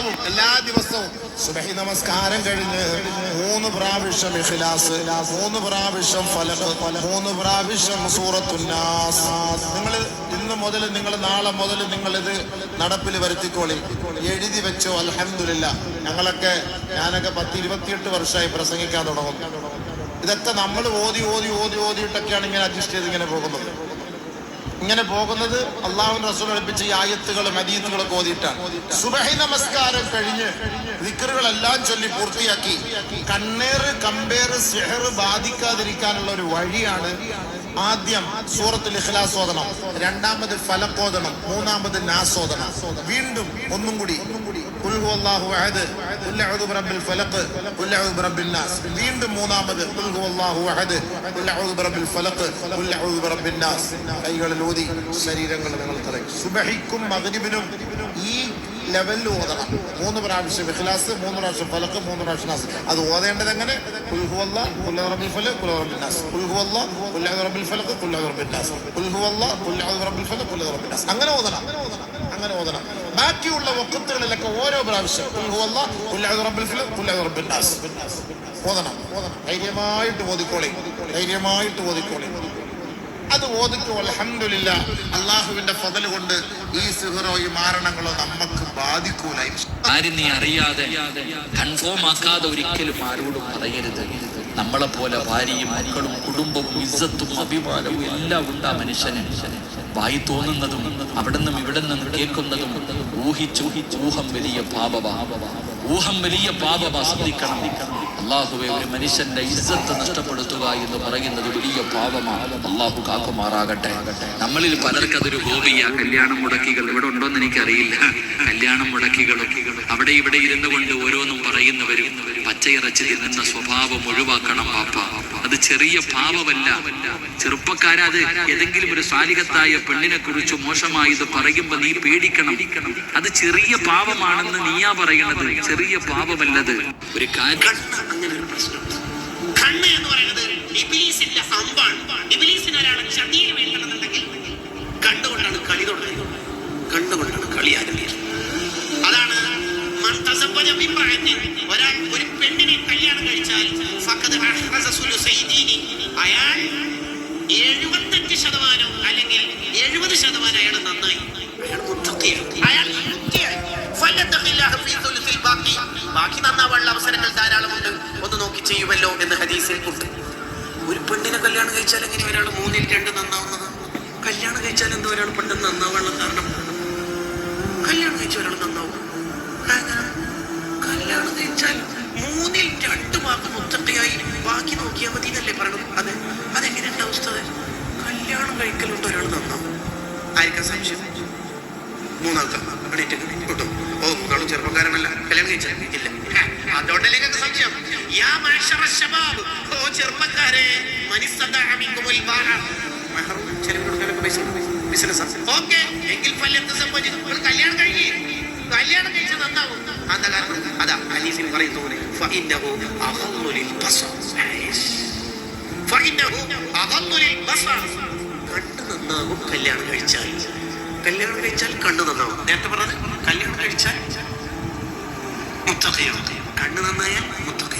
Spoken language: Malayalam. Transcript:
ദിവസവും എല്ലാ ദിവസവും സുബഹി നമസ്കാരം കഴിഞ്ഞ് മൂന്ന് പ്രാവശ്യം ഇഖ്ലാസ് മൂന്ന് പ്രാവശ്യം ഫലക് മൂന്ന് പ്രാവശ്യം സൂറത്തുന്നാസ് നിങ്ങൾ ഇന്ന് മുതൽ നിങ്ങൾ നാളെ മുതൽ നിങ്ങൾ ഇത് നടപ്പിൽ വരുത്തിക്കോളി. എഴുതി വെച്ചോ അൽഹംദുലില്ല. ഞങ്ങളൊക്കെ ഞാനൊക്കെ പത്ത് ഇരുപത്തിയെട്ട് വർഷമായി പ്രസംഗിക്കാൻ തുടങ്ങും ഇതൊക്കെ നമ്മൾ ഓതി ഓതി ഓതി ഓതിയിട്ടൊക്കെയാണ് ഇങ്ങനെ അഡ്ജസ്റ്റ് ചെയ്ത് ഇങ്ങനെ പോകുന്നത്. ഇങ്ങനെ പോകുന്നത് അള്ളാഹു റസൂൽ അടുപ്പിച്ച ഈ ആയത്തുകളും അദീത്തുകളൊക്കെ ഓതിയിട്ടാണ്. സുബഹി നമസ്കാരം കഴിഞ്ഞ് വിക്കറുകളെല്ലാം ചൊല്ലി പൂർത്തിയാക്കി. കണ്ണേറ് കമ്പേറ് സെഹർ ബാധിക്കാതിരിക്കാനുള്ള ഒരു വഴിയാണ് ആദ്യം സൂറത്തുൽ ഇഖ്ലാസ് ഓതണം. രണ്ടാമത് ഫലക്കോദണം മൂന്നാമത് നാസോദനം വീണ്ടും ഒന്നും കൂടി. വീണ്ടും മൂന്നാമത് കൈകളിൽ ഊതി ശരീരങ്ങൾ നിങ്ങൾ തറയും ഈ ലെവലിൽ ഓതണം മൂന്ന് പ്രാവശ്യം ഇഖ്ലാസ് മൂന്ന് പ്രാവശ്യം ഫലക്ക് മൂന്ന് പ്രാവശ്യം നാസ് അത് ഓതേണ്ടത് എങ്ങനെ നാസ് നാസ് നാസ് അങ്ങനെ ഓതണം അങ്ങനെ ഓതണം ബാക്കിയുള്ള വക്കത്തുകളിലൊക്കെ ഓരോ പ്രാവശ്യം നാസ് ഓതണം ഓതണം ധൈര്യമായിട്ട് ഓതിക്കോളി ധൈര്യമായിട്ട് ഓതിക്കോളി അത് ഓതിക്കും അലഹമില്ല അള്ളാഹുവിന്റെ ഫതൽ കൊണ്ട് ഈ സിഹറോ ഈ മാരണങ്ങളോ നമുക്ക് ബാധിക്കൂല. ആരും നീ അറിയാതെ കൺഫേം ആക്കാതെ ഒരിക്കലും ആരോടും പറയരുത്. നമ്മളെ പോലെ ഭാര്യയും മക്കളും കുടുംബവും ഇസ്സത്തും അഭിമാനവും എല്ലാം ഉണ്ടാ മനുഷ്യനെ? വായി തോന്നുന്നതും അവിടെ നിന്നും ഇവിടെ നിന്നും കേൾക്കുന്നതും ഊഹിച്ചു ഊഹം വലിയ പാപവ. ഊഹം വലിയ പാപമാ ശ്രദ്ധിക്കണം. അള്ളാഹുവെ ഒരു മനുഷ്യന്റെ ഇജ്ജത്ത് നഷ്ടപ്പെടുത്തുക എന്ന് പറയുന്നത് വലിയ പാപമാണ് അള്ളാഹു കാക്കുമാറാകട്ടെ. നമ്മളിൽ പലർക്കും അതൊരു ഹോബിയ. കല്യാണം മുടക്കികൾ ഇവിടെ ഉണ്ടോന്ന് എനിക്കറിയില്ല. കല്യാണം മുടക്കികളും അവിടെ ഇവിടെ ഇരുന്നു കൊണ്ട് ഓരോന്നും പറയുന്നവരും പച്ചയിറച്ചി തിന്നുന്ന സ്വഭാവം ഒഴിവാക്കണം പാപ്പ. അത് ചെറിയ പാപമല്ല. ചെറുപ്പക്കാരത് ഏതെങ്കിലും ഒരു സാലികത്തായ പെണ്ണിനെ കുറിച്ച് മോശമായി ഇത് പറയുമ്പോ നീ പേടിക്കണം. അത് ചെറിയ പാപമാണെന്ന് നീയാ പറയണത്. ചെറിയ പാപമല്ലത്. ഒരു കാര്യം കണ്ണ് എന്ന് പറയുന്നത് ഇബിലീസിന്റെ അമ്പാണ്. ഇബിലീസിന് ഒരാളെ ചതിയിൽ വീഴണമെന്നുണ്ടെങ്കിൽ കണ്ടുകൊണ്ടാണ് കളി കണ്ടുകൊണ്ടാണ് കളി അതാണ് ഒരാൾ ഒരു പെണ്ണിനെ കല്യാണം കഴിച്ചാൽ. അയാൾ എഴുപത്തെട്ട് ശതമാനം അല്ലെങ്കിൽ എഴുപത് ശതമാനം അയാൾ നന്നായി അയാൾ. അയാൾ ബാക്കി. ബാക്കി നന്നാവാനുള്ള അവസരങ്ങൾ ധാരാളമുണ്ട് ഒന്ന് നോക്കി ചെയ്യുമല്ലോ എന്ന് ഹദീസിൽ ഉണ്ട്. ഒരു പെണ്ണിനെ കല്യാണം കഴിച്ചാൽ എങ്ങനെ ഒരാൾ മൂന്നിൽ രണ്ട് നന്നാവുന്നത്? കല്യാണം കഴിച്ചാൽ എന്തോ ഒരാൾ പെട്ടെന്ന് നന്നാവാനുള്ള കാരണം? കല്യാണം കഴിച്ച ഒരാൾ നന്നാവും. കല്യാണം കഴിച്ചാൽ മൂന്നിൽ രണ്ട് മാർക്ക് മുത്തട്ടയായി ബാക്കി നോക്കിയാൽ മതി എന്നല്ലേ പറയണം അതെ അതെങ്ങനെയുണ്ട് അവസ്ഥ? കല്യാണം കഴിക്കലുണ്ട് ആയിരിക്കാം സംശയം. മൂന്നാൾക്ക് എണീറ്റ് കേട്ടോ. ഓ മൂന്നാളും ചെറുപ്പക്കാരനല്ല. കല്യാണം കഴിച്ചില്ല ഇല്ല. അതുകൊണ്ടല്ലേ സംശയം. യാ മഅ്ശറ ശബാബ്. ഓ ചെറുപ്പക്കാരെ എങ്കിൽ കല്യാണം കഴിഞ്ഞ്. കല്യാണം കഴിച്ച നന്നാവും. അതാ കാരണം? അതാ ഹനീഫിൻ പറയുന്ന പോലെ. ബസർ ഫഇന്നഹു അഗല്ലു ലിൽ ബസർ കണ്ണ് നന്നാകും കല്യാണം കഴിച്ചാൽ. കല്യാണം കഴിച്ചാൽ കണ്ണ് നന്നാവും. നേരത്തെ പറഞ്ഞത് കല്യാണം കഴിച്ചാൽ മുത്തഖയാണ് കണ്ണ് നന്നായാൽ മുത്തഖ